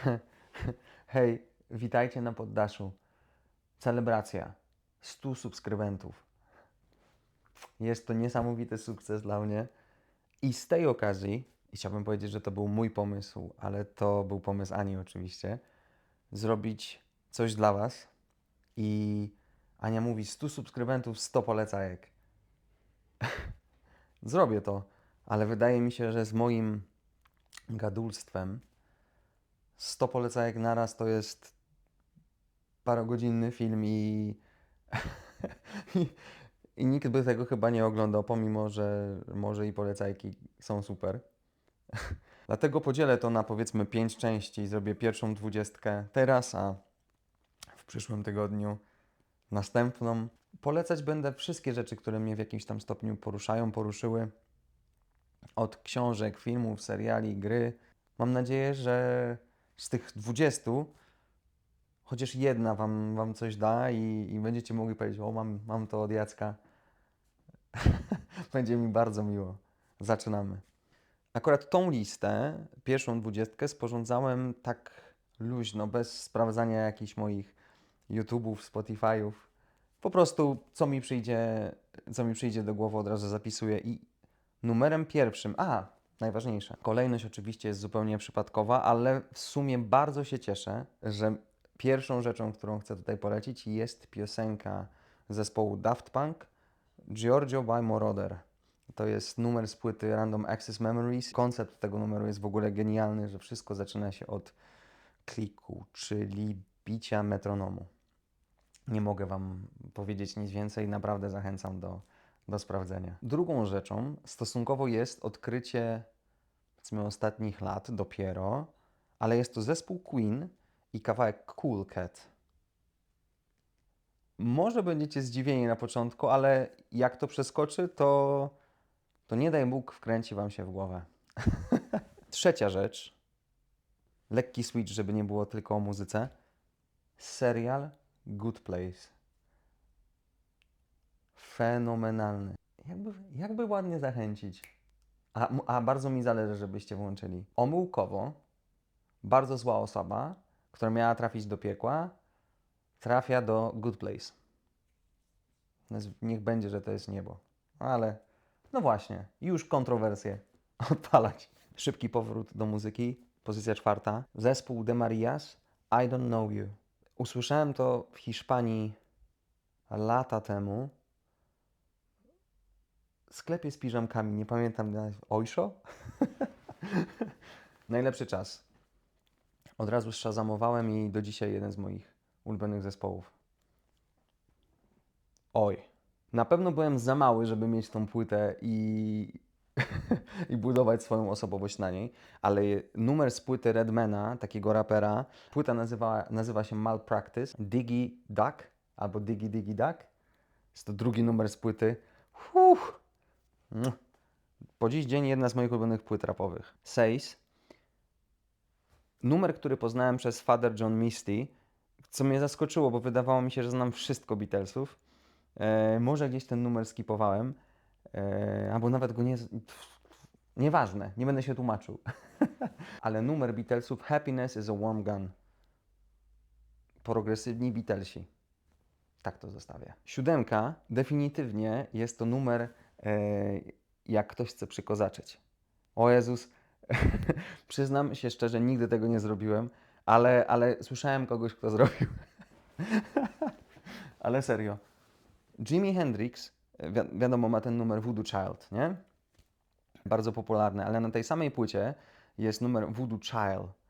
Hej, witajcie na poddaszu. Celebracja 100 subskrybentów. Jest to niesamowity sukces dla mnie. I z tej okazji, i chciałbym powiedzieć, że to był mój pomysł, ale to był pomysł Ani oczywiście, zrobić coś dla Was. I Ania mówi 100 subskrybentów, 100 polecajek. Zrobię to, ale wydaje mi się, że z moim gadulstwem 100 polecajek naraz to jest parogodzinny film i, i, i nikt by tego chyba nie oglądał, pomimo że może i polecajki są super. Dlatego podzielę to na powiedzmy 5 części. Zrobię pierwszą dwudziestkę teraz, a w przyszłym tygodniu następną. Polecać będę wszystkie rzeczy, które mnie w jakimś tam stopniu poruszają, poruszyły. Od książek, filmów, seriali, gry. Mam nadzieję, że z tych 20 chociaż jedna wam, wam coś da i, i będziecie mogli powiedzieć, o mam, mam to od Jacka. Będzie mi bardzo miło. Zaczynamy. Akurat tą listę, pierwszą dwudziestkę, sporządzałem tak luźno, bez sprawdzania jakichś moich YouTube'ów, Spotify'ów. Po prostu, co mi przyjdzie, co mi przyjdzie do głowy, od razu zapisuję. I numerem pierwszym, a najważniejsze, kolejność oczywiście jest zupełnie przypadkowa, ale w sumie bardzo się cieszę, że pierwszą rzeczą, którą chcę tutaj polecić, jest piosenka zespołu Daft Punk Giorgio by Moroder. To jest numer z płyty Random Access Memories. Koncept tego numeru jest w ogóle genialny, że wszystko zaczyna się od kliku, czyli bicia metronomu. Nie mogę Wam powiedzieć nic więcej, naprawdę zachęcam do, do sprawdzenia. Drugą rzeczą stosunkowo jest odkrycie powiedzmy ostatnich lat dopiero, ale jest to zespół Queen i kawałek Cool Cat. Może będziecie zdziwieni na początku, ale jak to przeskoczy, to, to nie daj Bóg wkręci Wam się w głowę. Trzecia rzecz, lekki switch, żeby nie było tylko o muzyce. Serial Good Place. Fenomenalny. Jakby, jakby ładnie zachęcić. A, a bardzo mi zależy, żebyście włączyli. Omyłkowo, bardzo zła osoba, która miała trafić do piekła, trafia do Good Place. Niech będzie, że to jest niebo. Ale no właśnie, już kontrowersje odpalać. Szybki powrót do muzyki. Pozycja czwarta. Zespół De Marias, I Don't Know You. Usłyszałem to w Hiszpanii lata temu. Sklepie z piżamkami, nie pamiętam, Ojszo? Najlepszy czas. Od razu szazamowałem i do dzisiaj jeden z moich ulubionych zespołów. Oj. Na pewno byłem za mały, żeby mieć tą płytę i, i budować swoją osobowość na niej, ale numer z płyty Redmana, takiego rapera, płyta nazywa, nazywa się Malpractice, Diggy Duck albo Diggy Diggy Duck. Jest to drugi numer z płyty. Po dziś dzień jedna z moich ulubionych płyt rapowych. Says. Numer, który poznałem przez Father John Misty, co mnie zaskoczyło, bo wydawało mi się, że znam wszystko Beatlesów. E, może gdzieś ten numer skipowałem, e, albo nawet go nie. Nieważne, nie będę się tłumaczył. Ale numer Beatlesów Happiness is a Warm Gun. Progresywni Beatlesi. Tak to zostawię. Siódemka, definitywnie jest to numer, jak ktoś chce przykozaczyć. O Jezus, przyznam się szczerze, nigdy tego nie zrobiłem, ale, ale słyszałem kogoś, kto zrobił. ale serio. Jimi Hendrix, wi- wiadomo, ma ten numer Voodoo Child, nie? Bardzo popularny, ale na tej samej płycie jest numer Voodoo Child.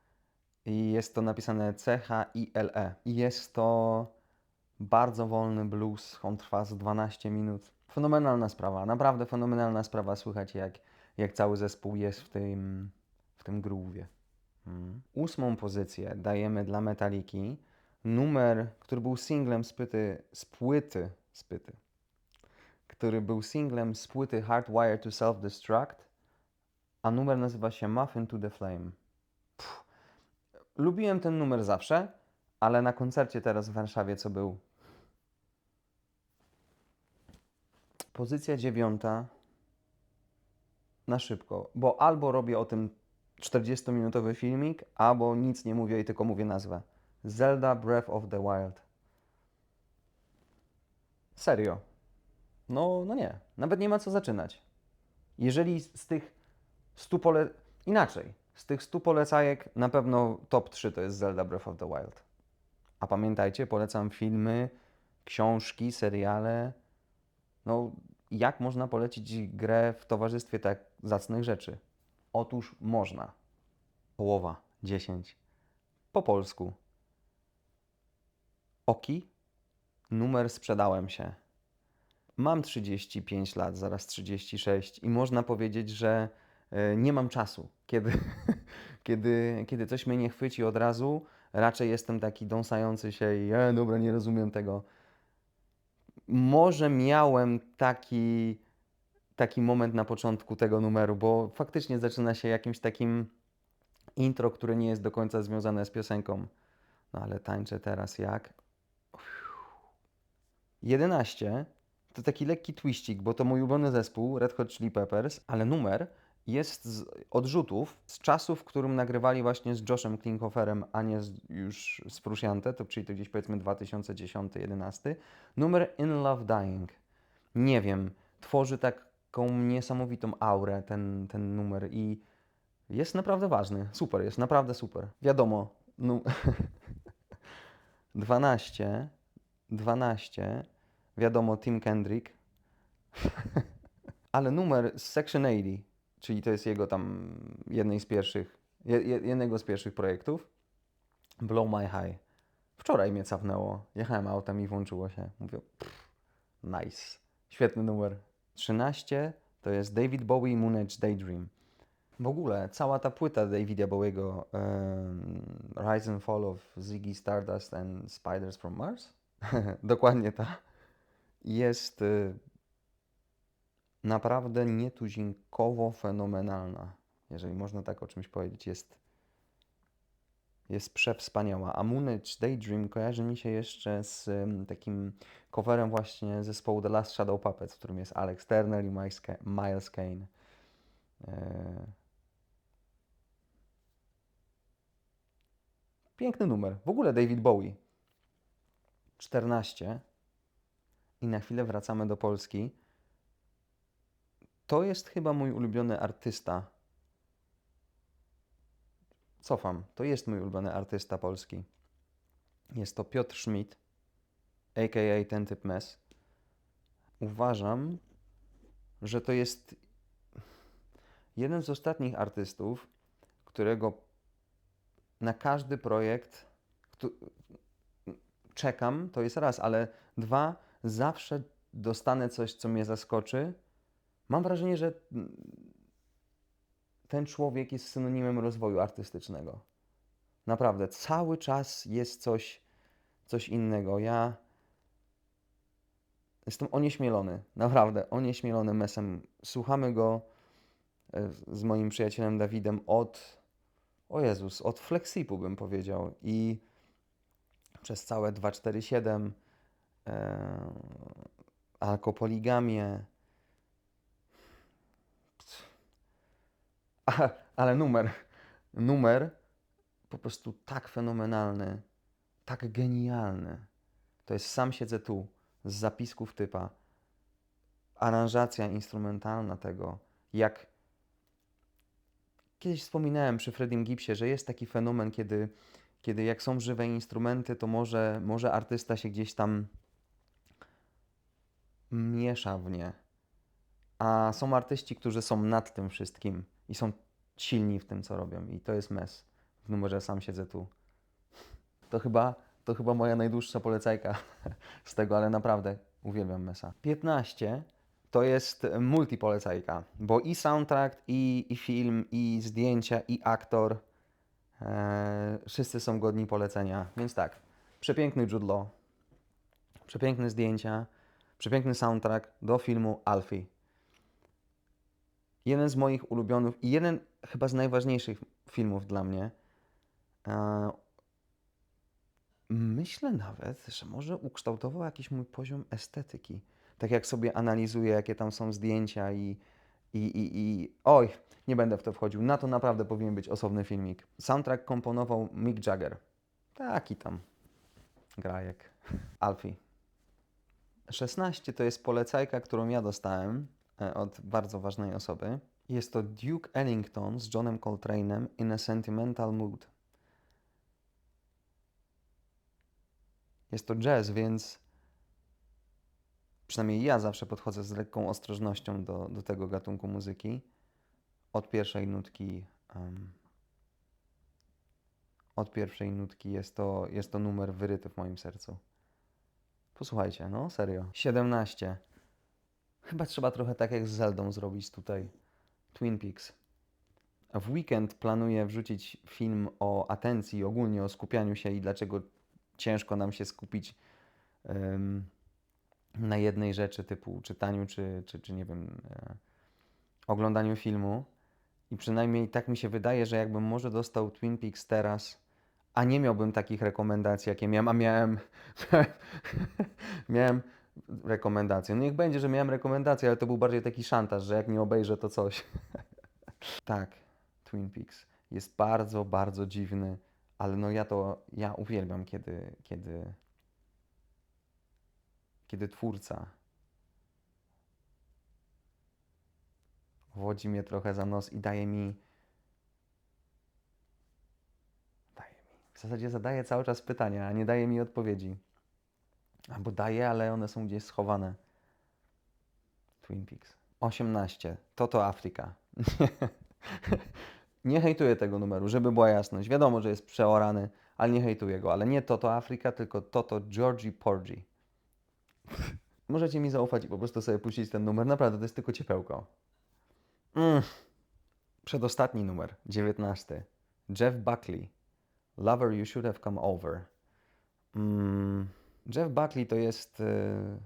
I jest to napisane C-H-I-L-E. I jest to bardzo wolny blues. On trwa z 12 minut. Fenomenalna sprawa, naprawdę fenomenalna sprawa. Słychać, jak, jak cały zespół jest w tym, w tym groove'ie. Mm. Ósmą pozycję dajemy dla Metaliki. Numer, który był singlem z płyty, z płyty, z płyty, który był singlem z płyty Hardwired to Self-Destruct, a numer nazywa się Muffin to the Flame. Pff. Lubiłem ten numer zawsze, ale na koncercie teraz w Warszawie, co był. Pozycja dziewiąta na szybko, bo albo robię o tym 40-minutowy filmik, albo nic nie mówię i tylko mówię nazwę. Zelda Breath of the Wild. Serio. No, no nie. Nawet nie ma co zaczynać. Jeżeli z tych 100 pole... Inaczej. Z tych 100 polecajek na pewno top 3 to jest Zelda Breath of the Wild. A pamiętajcie, polecam filmy, książki, seriale. No, jak można polecić grę w towarzystwie tak zacnych rzeczy? Otóż można. Połowa, 10. Po polsku. Oki, numer sprzedałem się. Mam 35 lat, zaraz 36 i można powiedzieć, że e, nie mam czasu. Kiedy, kiedy, kiedy coś mnie nie chwyci od razu, raczej jestem taki dąsający się i e, dobra, nie rozumiem tego. Może miałem taki, taki moment na początku tego numeru, bo faktycznie zaczyna się jakimś takim intro, które nie jest do końca związane z piosenką. No ale tańczę teraz jak? 11 to taki lekki twistik, bo to mój ulubiony zespół Red Hot Chili Peppers, ale numer jest z odrzutów z czasów, w którym nagrywali właśnie z Joshem Klinghofferem, a nie z, już z Frusciante, to czyli to gdzieś powiedzmy 2010-11. Numer In Love Dying. Nie wiem, tworzy taką niesamowitą aurę ten, ten numer i jest naprawdę ważny. Super, jest naprawdę super. Wiadomo, nu... 12, 12, wiadomo, Tim Kendrick, ale numer z Section 80, czyli to jest jego tam jednej z pierwszych, je- je- jednego z pierwszych projektów, Blow My High. Wczoraj mnie capnęło, jechałem autem i włączyło się. Mówię, pff, nice, świetny numer. 13 to jest David Bowie Moon Daydream. W ogóle cała ta płyta Davida Bowiego em, Rise and Fall of Ziggy Stardust and Spiders from Mars dokładnie ta jest y, naprawdę nietuzinkowo fenomenalna, jeżeli można tak o czymś powiedzieć. Jest, jest przewspaniała. A Moonage Daydream kojarzy mi się jeszcze z ym, takim coverem właśnie zespołu The Last Shadow Puppets, w którym jest Alex Turner i Miles Kane. E, Piękny numer. W ogóle David Bowie. 14. I na chwilę wracamy do Polski. To jest chyba mój ulubiony artysta. Cofam. To jest mój ulubiony artysta polski. Jest to Piotr Schmidt, a.k.a. ten typ mes. Uważam, że to jest jeden z ostatnich artystów, którego na każdy projekt czekam, to jest raz, ale dwa, zawsze dostanę coś, co mnie zaskoczy. Mam wrażenie, że mm, ten człowiek jest synonimem rozwoju artystycznego. Naprawdę, cały czas jest coś, coś innego. Ja jestem onieśmielony, naprawdę onieśmielony mesem. Słuchamy go e, z moim przyjacielem Dawidem od, o Jezus, od Flexipu bym powiedział i przez całe 247 e, alkopoligamię. Ale numer, numer po prostu tak fenomenalny, tak genialny. To jest Sam siedzę tu z zapisków typa. Aranżacja instrumentalna tego, jak kiedyś wspominałem przy Freddym Gibbsie, że jest taki fenomen, kiedy, kiedy jak są żywe instrumenty, to może, może artysta się gdzieś tam miesza w nie. A są artyści, którzy są nad tym wszystkim i są silni w tym, co robią. I to jest mes. W numerze sam siedzę tu. To chyba, to chyba moja najdłuższa polecajka z tego, ale naprawdę uwielbiam mesa. 15 to jest multipolecajka, bo i soundtrack, i, i film, i zdjęcia, i aktor, e, wszyscy są godni polecenia. Więc tak, przepiękny Jude Law, przepiękne zdjęcia, przepiękny soundtrack do filmu Alfie. Jeden z moich ulubionych i jeden chyba z najważniejszych filmów dla mnie. E, myślę nawet, że może ukształtował jakiś mój poziom estetyki. Tak jak sobie analizuję, jakie tam są zdjęcia i, I, i, I oj, nie będę w to wchodził. Na to naprawdę powinien być osobny filmik. Soundtrack komponował Mick Jagger. Taki tam grajek. Alfie. 16 to jest polecajka, którą ja dostałem od bardzo ważnej osoby. Jest to Duke Ellington z Johnem Coltrane'em in a Sentimental Mood. Jest to jazz, więc przynajmniej ja zawsze podchodzę z lekką ostrożnością do, do tego gatunku muzyki. Od pierwszej nutki. em, od pierwszej nutki jest to, jest to numer wyryty w moim sercu. Posłuchajcie, no serio. 17. Chyba trzeba trochę tak jak z Zeldą zrobić tutaj. Twin Peaks. W weekend planuję wrzucić film o atencji, ogólnie o skupianiu się i dlaczego ciężko nam się skupić em, na jednej rzeczy typu czytaniu czy, czy, czy nie wiem, e, oglądaniu filmu. I przynajmniej tak mi się wydaje, że jakbym może dostał Twin Peaks teraz, a nie miałbym takich rekomendacji, jakie miałem, a miałem, miałem rekomendacje. No niech będzie, że miałem rekomendacje, ale to był bardziej taki szantaż, że jak nie obejrzę, to coś. tak, Twin Peaks jest bardzo, bardzo dziwny, ale no ja to, ja uwielbiam, kiedy, kiedy, kiedy twórca wodzi mnie trochę za nos i daje mi. Daje mi. W zasadzie zadaje cały czas pytania, a nie daje mi odpowiedzi. Albo daje, ale one są gdzieś schowane. Twin Peaks. 18. Toto Afryka. nie hejtuję tego numeru, żeby była jasność. Wiadomo, że jest przeorany, ale nie hejtuję go. Ale nie Toto Afryka, tylko Toto Georgie Porgy. Możecie mi zaufać i po prostu sobie puścić ten numer. Naprawdę, to jest tylko ciepełko. Mm. Przedostatni numer, 19. Jeff Buckley. Lover, you should have come over. Mm. Jeff Buckley to jest e,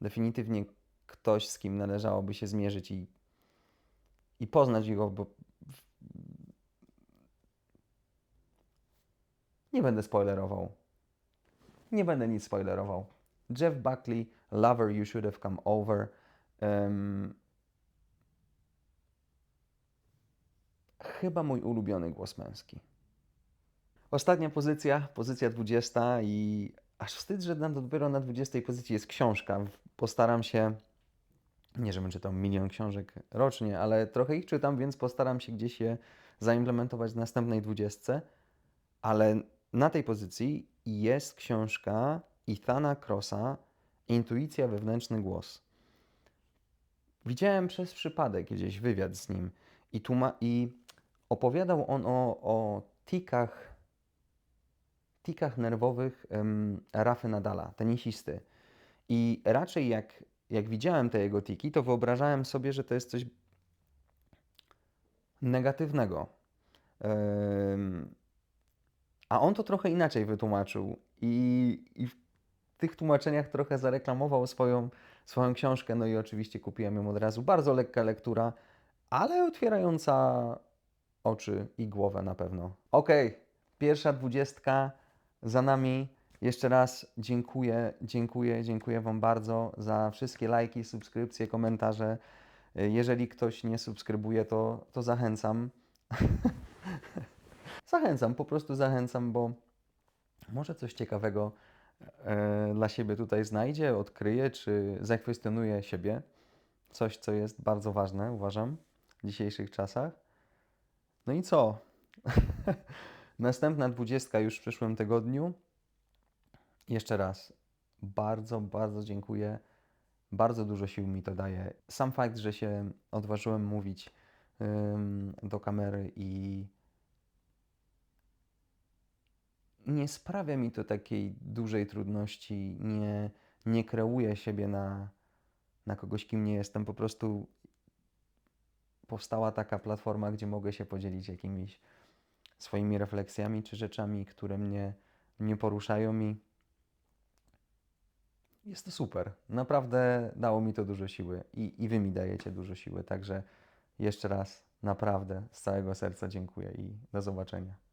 definitywnie ktoś, z kim należałoby się zmierzyć i, i poznać go, bo nie będę spoilerował. Nie będę nic spoilerował. Jeff Buckley, Lover, you should have come over. Em, chyba mój ulubiony głos męski. Ostatnia pozycja, pozycja 20 i aż wstyd, że nam dopiero na 20 pozycji jest książka. Postaram się, nie żebym czytał milion książek rocznie, ale trochę ich czytam, więc postaram się gdzieś je zaimplementować w następnej 20. Ale na tej pozycji jest książka Ethana Crossa Intuicja, wewnętrzny głos. Widziałem przez przypadek gdzieś wywiad z nim i, tłuma- i opowiadał on o, o tikach, tikach nerwowych em, Rafy Nadala, tenisisty. I raczej jak, jak widziałem te jego tiki, to wyobrażałem sobie, że to jest coś negatywnego. Em, a on to trochę inaczej wytłumaczył i, i w tych tłumaczeniach trochę zareklamował swoją, swoją książkę, no i oczywiście kupiłem ją od razu. Bardzo lekka lektura, ale otwierająca oczy i głowę na pewno. Okej, pierwsza dwudziestka za nami. Jeszcze raz dziękuję, dziękuję, dziękuję Wam bardzo za wszystkie lajki, subskrypcje, komentarze. Jeżeli ktoś nie subskrybuje, to, to zachęcam. zachęcam, po prostu zachęcam, bo może coś ciekawego e, dla siebie tutaj znajdzie, odkryje, czy zakwestionuje siebie. Coś, co jest bardzo ważne, uważam, w dzisiejszych czasach. No i co? Następna dwudziestka już w przyszłym tygodniu. Jeszcze raz bardzo, bardzo dziękuję. Bardzo dużo sił mi to daje. Sam fakt, że się odważyłem mówić ym, do kamery i nie sprawia mi to takiej dużej trudności. Nie, nie kreuję siebie na, na kogoś, kim nie jestem. Po prostu powstała taka platforma, gdzie mogę się podzielić jakimiś swoimi refleksjami czy rzeczami, które mnie, mnie poruszają i jest to super. Naprawdę dało mi to dużo siły i, i Wy mi dajecie dużo siły. Także jeszcze raz naprawdę z całego serca dziękuję i do zobaczenia.